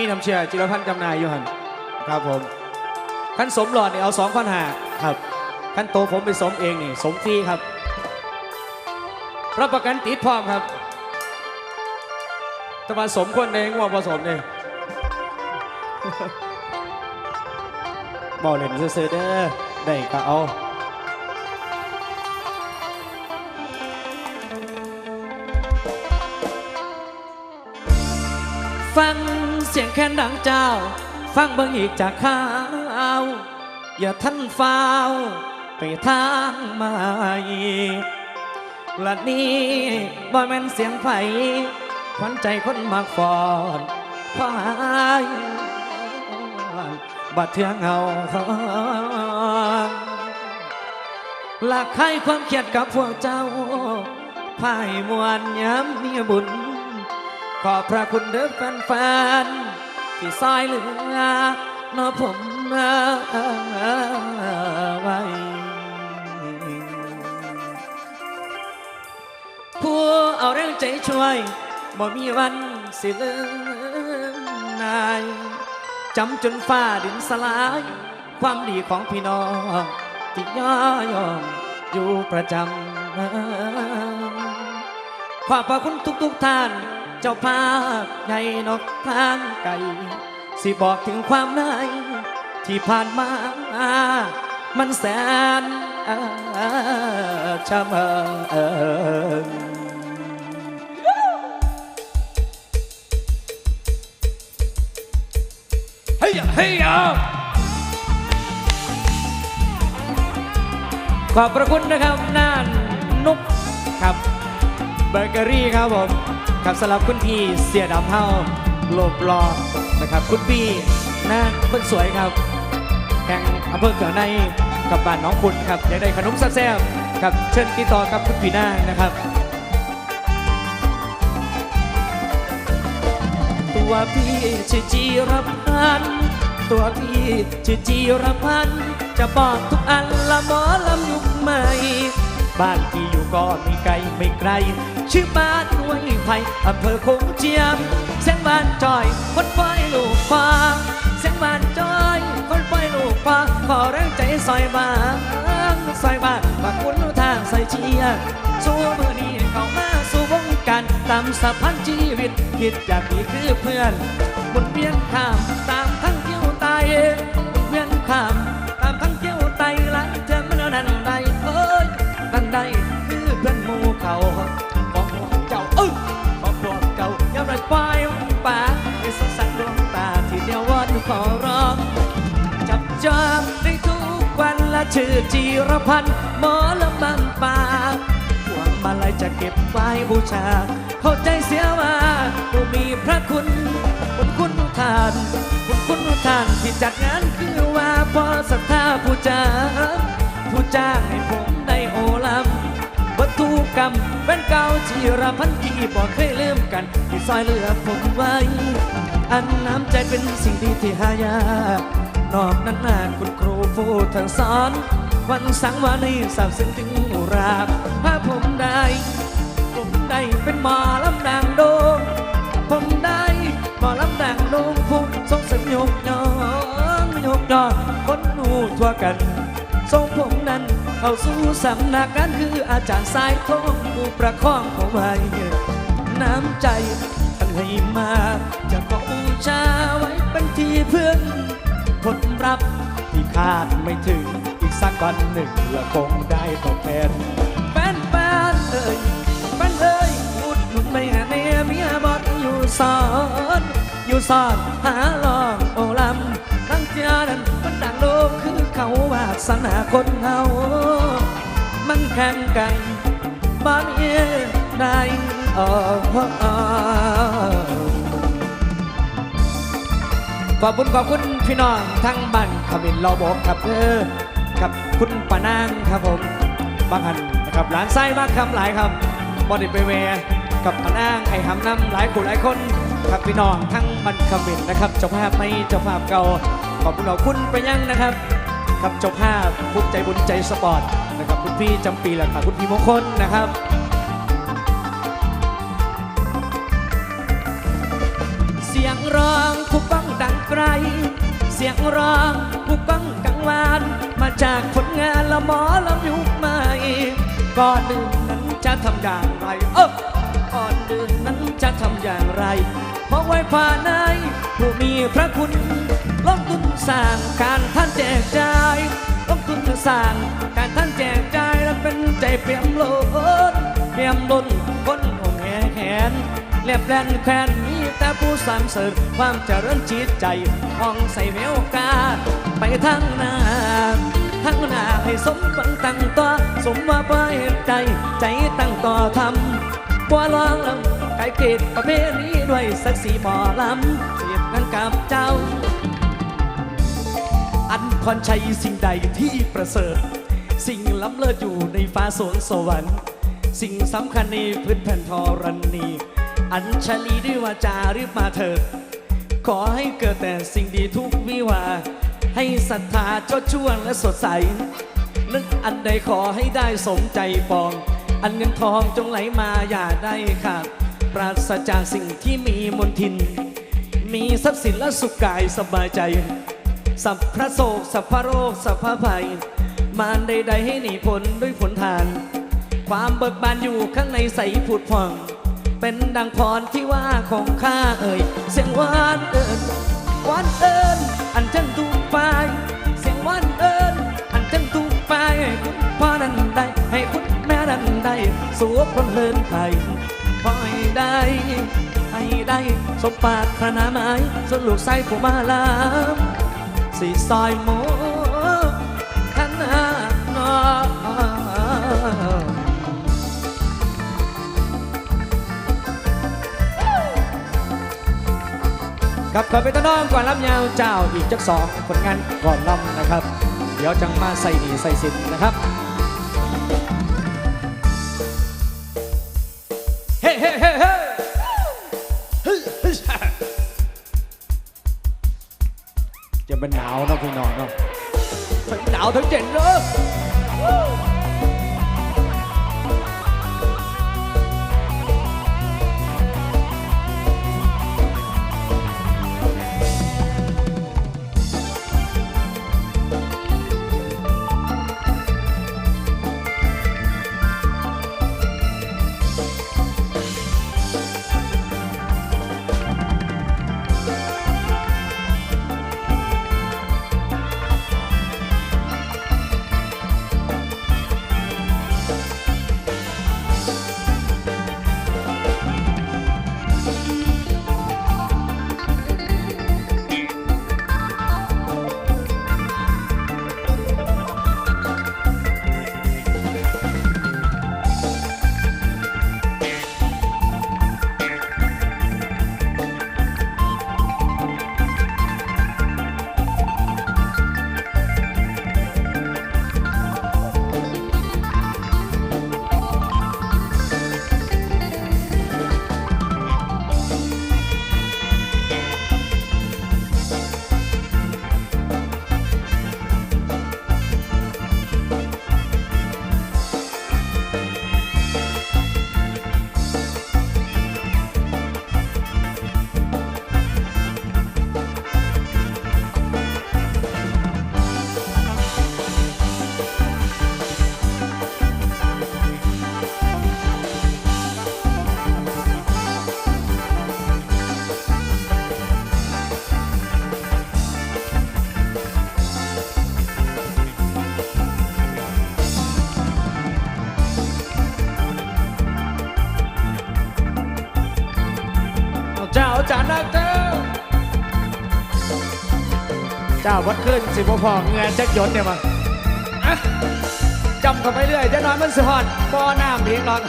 มีน้ำเชื่อจิรพันธ์จำหนายอยู่หันครับผมขั้นสมหลอดเนี่ยเอาสองพันหาครับขั้นโตผมไปสมเองนี่สมฟรีครับรับประกันติดพร้อมครับแต่ว่าสมควรในง่วงผสมเนี่ยบอกเล่นซื้อๆเด้อได้ก็เอาฟัง เสียงแค้นดังเจ้า ฟังเบิ่งอีกจากข้าว อย่าท่านฟ้าวไปทางใหม่ละนี้บ่แม่นเสียงไผขวัญใจคนมากฟอนพายบัดเทืองเงาหลักใครความเครียดกับพวกเจ้าพายมวนย้ำมีบุญ ขอบพระคุณเด้อแฟนๆที่ซอยเหลือเนอผมไว้ผู้เอาแรงใจช่วยบ่มีวันสิลืมนายจำจนฟ้าดินสลาย ความดีของพี่น้องที่ย่อยอมอยู่ประจำขอบพระคุณทุกๆท่าน เจ้าภาพใหญ่นกทางไก่สิบอกถึงความในที่ผ่านมา มันแสนเอ่อนเฮ้ยเฮ้ยขอบพระคุณนะครับน่านนุกครับเบเกอรี่ครับผมับสำหรับคุณพี่เสียดำเฮาโลบรอนะครับคุณพี่หน้าคนสวยครับแห่งอำเภอเกือในกับบ้านน้องคุณครับอยากได้ขนมแซ่บๆครับเชิญติดต่อกับคุณพี่หน้านะครับตัวพี่ชื่อจีรพันธ์ตัวพี่ชื่อจีรพันธ์จะบอกทุกอันละหมอลำยุคใหม่ บ้านที่อยู่ก็ไม่ไกลไม่ไกล ชื่อบ้านห้วยไผ่อำเภอคงเจียมเสียงบ้านจอยคนไฟลูกฟ้าเสียงบ้านจอยคนไฟลูกฟ้าขอแรงใจซอยบ้านซอยบ้านฝากคุณทางใส่เชียร์สู้มือนี้เข้ามาสู่วงการตามสะพานชีวิตคิดจากนี้คือเพื่อนบนเวียนข้ามตามทั้งเที่ยวตาย จับได้ทุกวันและชื่อจีรพันธ์หมอละบังปากพวงมาลัยจะเก็บไว้บูชา เข้าใจเสียว่าผู้มีพระคุณ คุณคุณทานคุณคุณทานที่จัดงานคือว่าพอศรัทธาผู้จ้าผู้จ้างให้ผมได้โอลำวัตถุกรรมเป็นเก่าจีรพันธ์ที่บอกเคยลืมกัน ที่ซอยเหลือผมไว้ อันน้ำใจเป็นสิ่งดีที่หายาก นอกนั้นนาคุณครูผู้ทางสอน วันสังวานีสาบซึ้งถึงราบพาผมได้ ผมได้เป็นหมอลำดังโดงผมได้หมอลำดังโดงผู้ทรงสมยกยองยกยองคนหูทั่วกัน ทรงผมนั้นเข้าสู่สำนักนั้นคืออาจารย์สายทองผู้ประคองผมไว้น้ำใจท่านให้มาจะขอบูชาไว้เป็นที่พึ่งผล รับที่คาดไม่ถึงอีกสักวันหนึ่งละคงได้ตอบแทนแฟนแฟนๆเอ่ยแฟนเอ่ยพูดหนุนไม่หาเมียเมียบอดอยู่สอนอยู่สอนหาลองโอลำตั้งเจ้านั้นมันดังโลกคือเขาวาสนาคนเฮามันแข่งกันบ้านเย่ได้เออ ขอบคุณขอบคุณพี่น้องทั้งบ้านขมินเราบอกครับเออกับคุณปานางครับผมบางหันนะครับหลานไส้มากคำหลายครับบอดี้ไปเวร์กับปานางไอ้หำนำหลายคนหลายคนครับพี่น้องทั้งบ้านขมินนะครับเจ้าภาพไม่เจ้าภาพเก่าขอบคุณขอบคุณไปยังนะครับครับเจ้าภาพภูมิใจบุญใจสปอร์ตนะครับคุณพี่จำปีหลักคุณพี่มงคลนะครับเสียงร้องผู้ก้ ไกล เสียงร้องผู้ก้องกังวาน มาจากผลงานละหมอลำยุคใหม่ก่อนอื่นนั้นจะทำอย่างไร เออก่อนอื่นนั้นจะทำอย่างไรเพราะไว้ผ่านในผู้มีพระคุณลงทุนสร้างการท่านแจกจ่ายลงทุนสร้างการท่านแจกจ่ายและเป็นใจเปี่ยมล้นเปี่ยมล้นคนองแหแขน เรียบแลนแควนมีแต่ผู้สามเสริญความเจริญจิตใจมองใส่แววกา ไปทางหน้าทั้งหน้าให้สมบังตั้งต่อสมว่าไปใจ ใจตั้งต่อทำบัวลองลำไก่เกตประเพณีด้วยสักสีหมอลำเสียบกันกับเจ้า อันพรชัยสิ่งใดที่ประเสริฐ สิ่งล้ำเลิศอยู่ในฟ้าสวงสวรรค์ สิ่งสำคัญในพื้นแผ่นธรณี อัญชลีด้วยวาจารีบมาเถิดขอให้เกิดแต่สิ่งดีทุกวิวา ให้ศรัทธาจดช่วงและสดใส นึกอันใดขอให้ได้สมใจปอง อันเงินทองจงไหลมาอย่าได้ขาดปราศจากสิ่งที่มีมนทิน มีทรัพย์สินและสุขกายสบายใจ สัพพระโศกสัพพะโรคสัพพะภัย มารใดๆให้หนีพ้นด้วยผลทาน ความเบิกบานอยู่ข้างในใสผุดผ่อง เป็นดังพรที่ว่าของข้าเอ่ย เสียงหวานเอิญหวานเอิญอันจันทุกไป เสียงหวานเอิญอันจันทุกไปให้คุณพ่อนั้นได้ ให้คุณแม่นั้นได้สวคนเลินไทยขอให้ได้ให้ได้สมปรารถนาหมายสวนลูกไส้ผู้มาลามสีซอยหมู กับขอเป็นต้นน้องก่อนลำยาวเจ้าอีกจักสองผลงานก่อนลำนะครับ เดี๋ยวจังมาใส่หนีใส่สินนะครับเฮ้เฮ้เฮ้เฮ้เฮ้เฮ้จะเป็นหนาวเนาะพี่น้องเนาะหนาวทั้งเจ็นเลย เจ้าวัดขึ้นสิบ่พอเงือจักหยดเนี่ยมั้งอะจำเข้าไปเรื่อยจะนอนมันสิฮอดบ่อน้ำเพียงหรอก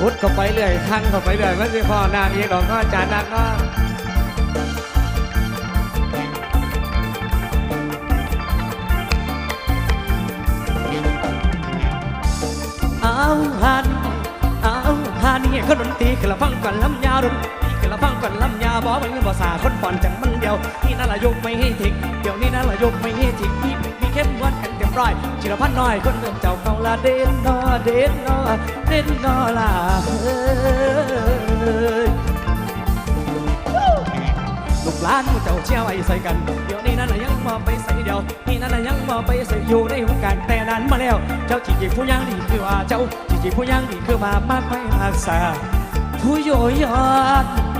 ขุดเข้าไปเรื่อยทังเข้าไปเรื่อยมันสิพอน้ำเพียงหรอกก็จานนักก็เอาหันเอาหันนี่เขาดนตรีกระฟังก่อนลำยาวดน ฟังก่อนลำยาบอกมันภาษาคนป่อนจังมันเดียวนี่นั่นละยกไม่ให้ทิกเดี๋ยวนี้นั่นละยกไม่ให้ทิกมีมีเข้มงวดกันเดี๋ยวอนร้อยจิรพันน้อยคนเดิมเจ้าเก่าละเด่นนอเด่นนอเด่นนอละเฮ้ยลูกหลานเจ้าเชี่ยวไอ้ใส่กัน เดี๋ยวนี้นั่นน่ะยังมาไปใส่เดียวนี่นั่นน่ะยังมาไปใส่อยู่ในวงการแต่นั้นมาแล้ว เจ้าจีจีผู้ยังดีคือว่าเจ้าจีจีผู้ยังดีคือมามากไม่หักษาผู้โยยอนบอก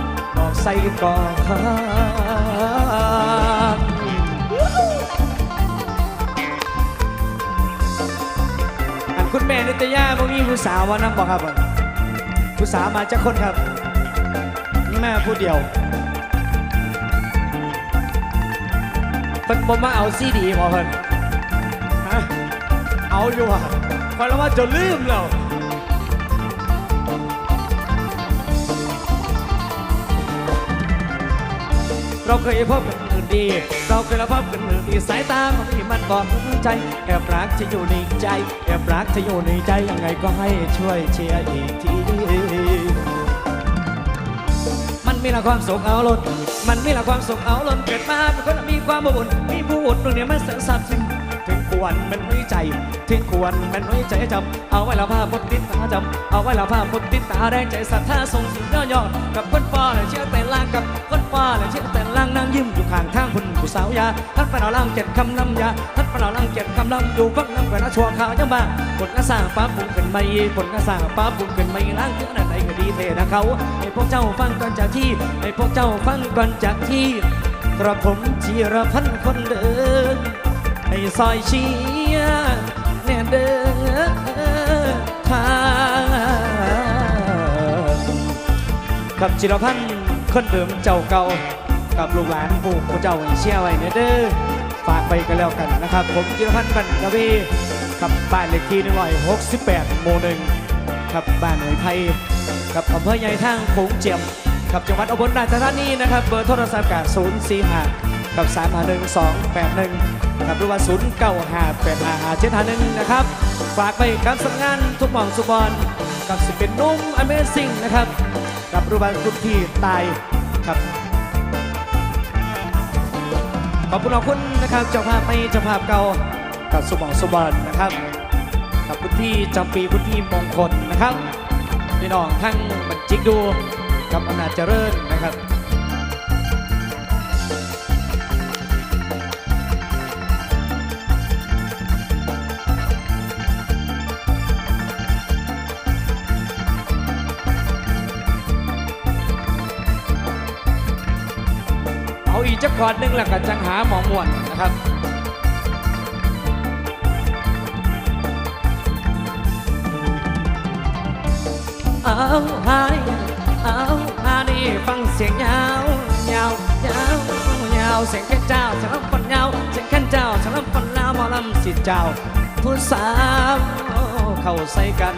ใส่ก่อนอันคุณแม่นิตยาบ่มีผู้สาวมานั่งบอกครับผู้สาวมาจากคนครับ แม่ผู้เดียวเพิ่นบ่มาเอาซีดีบ่เพิ่นฮะเอาอยู่อะคอยแล้วว่าจะลืมแล้ว เราเคยพบกันอื่นดี เราเคยพบกันอื่นดีสายตาของที่มันบอกใจ แอบรักจะอยู่ในใจ แอบรักจะอยู่ในใจยังไงก็ให้ช่วยเชียร์อีกทีมันมีละความสุขเอาล้นมันมีละความสุขเอาล้นเกิดมาเป็นคนมีความอบอุ่นมีผู้อดตรงนี้มันเสนซาบซึ้งถึง ควรมันน้อยใจถึงควรมันน้อยใจจำเอาไว้ละภาพบนติดตาจำเอาไว้ละภาพบนติดตาแรงใจศรัทธาส่งสิ่งยอดยอดกับคนฟ้าและเชื่อแต่ล่างกับคนฟ้าและเชื่อแต่ล่างนั่งยิ้มอยู่ข้างทางคุณผู้สาวยาท่านปนเอาล่างเจ็ดคำนำยาท่านปนเอาล่างเจ็ดคำนำอยู่ฟังน้ำกระชัวข่าวยังมาผลกระสางฟ้าปุ่งขึ้นไม่ผลกระสางฟ้าปุ่งขึ้นไม่ล้างเพื่ออะไรก็ดีเทนะเขาให้พวกเจ้าฟังก่อนจากที่ให้พวกเจ้าฟังก่อนจากที่กระผมจีรพันธ์คนเดิน ให้ซอยเชียแน่เดินทางกับจิรพันธ์คนเดิมเจ้าเก่ากับลูกหลานผู้ผู้เจ้าให้เชียร์ไว้เนเด้อฝากไปกันแล้วกันนะครับ ผมจิรพันธ์บรรณวีกับบ้านเลขที่168หกสิบแปดหมู่หนึ่งครับบ้านหน่วยไทยกับอำเภอใหญ่ทางโขงเจียมกับจังหวัดอุบลราชธานีนะครับ เบอร์โทรศัพท์กา0 4 5กับ3 5 1 2 8 1 กับหรือว่า0 9 5 8 5 5 7 5 1นะครับ ฝากไปกับสังงานทุกหม่องสุบอลกับสิเป็นนุ่ม Amazing นะครับ กับรูปแบบคุณพี่ตายครับ ขอบคุณขอบคุณนะครับเจ้าภาพไม่เจ้าภาพเก่ากับสุบองสุบอลนะครับกับคุณพี่จำปีคุณพี่มงคลนะครับพี่น้องทั้งบัญจิกดูกับอำนาจเจริญนะครับ จักก่อนหนึงแล้วก็จังหาหมอมวนนะครับเอาหายเอาหานี่ฟังเสียงยาวยาวยาวยาวเสียงแค่เจ้าฉันรับฟันยาวเสียงแค่เจ้าฉันรับฟันลาวหมอลำสิเจ้าผู้สาวเข้าใส่กัน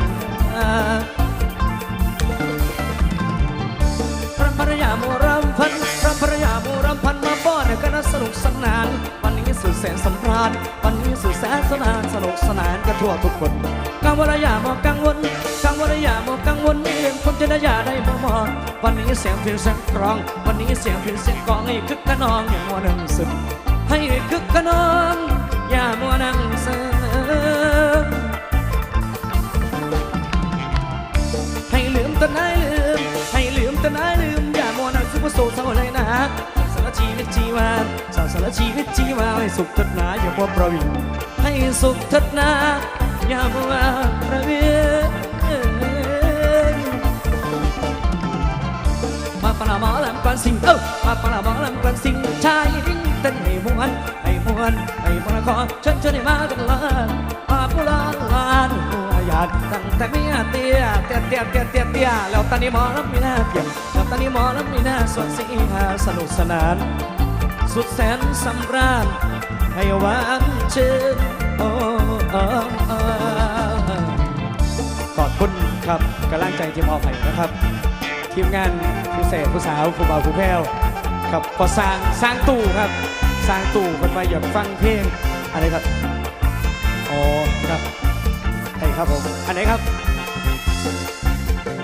กสนาน วันนี้สุดแสนสำราญวันนี้สุดแสนสนานสนุกสนานกันทั่วทุกคนกังวลอย่ามากังวลกังวลอย่ามากังวลเรื่องคนจะได้อย่าได้มามองวันนี้เสียงเพลงเสียงกรอง วันนี้เสียงเพลงเสียงกองให้คึกกะนองอย่ามัวนั่งซึมให้คึกกะนองอย่ามัวนั่งซึม ตชีวาสารสารชีวิตชีวาให้สุขเถิดหนาอย่ามัวประวิงให้สุขเถิดหนาอย่ามัวประวิงมาปะละหมอลำกวนสิงเอ้ามาปะละหมอลำกวนสิงชายดิ้งเต้นให้มวนให้มวนให้มวนขอเชิญเชิญให้มากันละมาปุลานลานหัวหยาดตั้งแต่เมีย เตี้ยเตี้ยเตี้ยเตี้ยเตี้ยแล้วตอนนี้หมอลำมีหน้าเปลี่ยนแล้วตอนนี้หมอลำมีหน้าสดสีหาสนุกสนาน สุดแสนสำราญให้หวานชื่นโอ้โอ้โอ้ขอบคุณครับกำลังใจทีมออกไผ่นะครับ ทีมงานผู้เศษผู้สาวผู้บ่าวผู้แพ้วครับก็สร้างสร้างตู้ครับ สร้างตู้คนมาอยากฟังเพลงอะไรครับอ๋อครับใช่ครับผมอันไหนครับ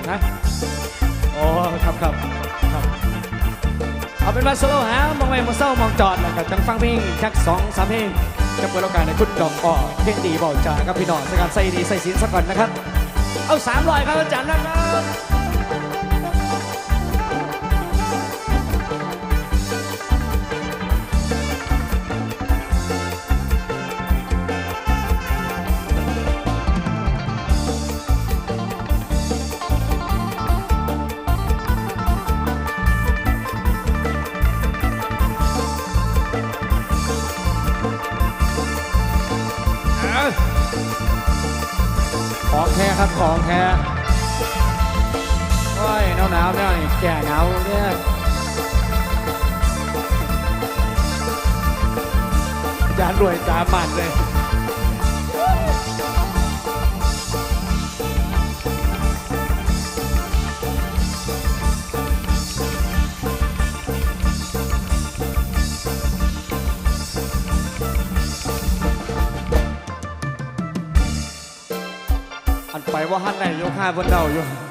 นะอ๋อครับครับครับ เอาเป็นว่าโซโล่ฮะมองไปมองเศร้ามองจอดแล้วก็จังฟังเพลงชักสองสามเพลงจะเปิดโอกาสในคุณดอกอ้อเพลงดีบอกจ่าครับพี่น้องสการใส่ดีใส่ศีลสักก่อนนะครับ เอาสามลอยครับอาจารย์นะครับ ครับของแท้โอ้ยหนาวหนาวๆเนี่ยแก่หนาวเนี่ยอาจารย์รวยจามันเลย หันไหนยกห้าบนเดาอยู่